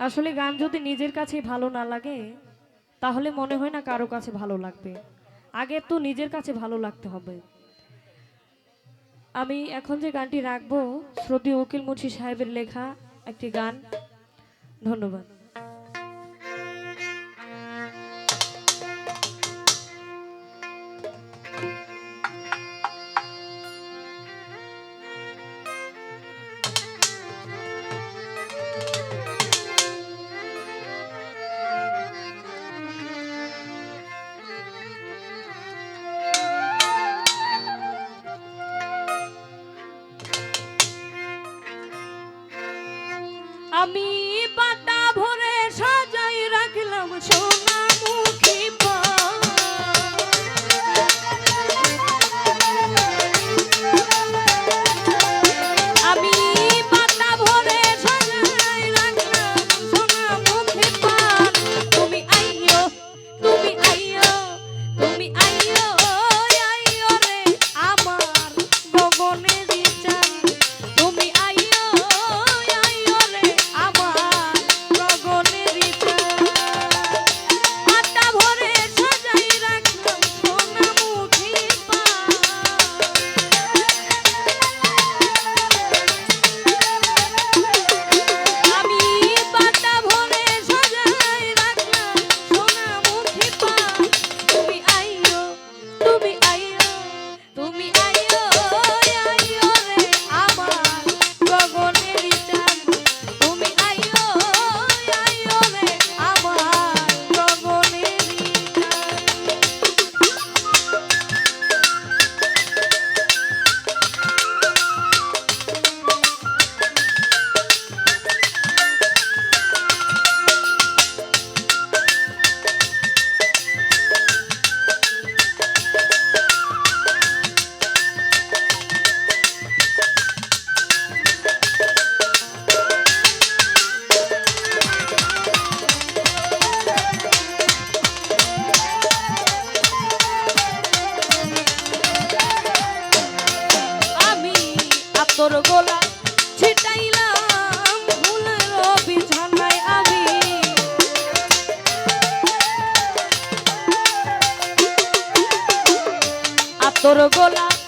আসলে গান যদি নিজের কাছে ভালো না লাগে, তাহলে মনে হয় না কারও কাছে ভালো লাগবে। আগে তো নিজের কাছে ভালো লাগতে হবে। আমি এখন যে গানটি রাখব, শ্রুতি উকিল মুন্সি সাহেবের লেখা একটি গান। ধন্যবাদ। তোর গোলা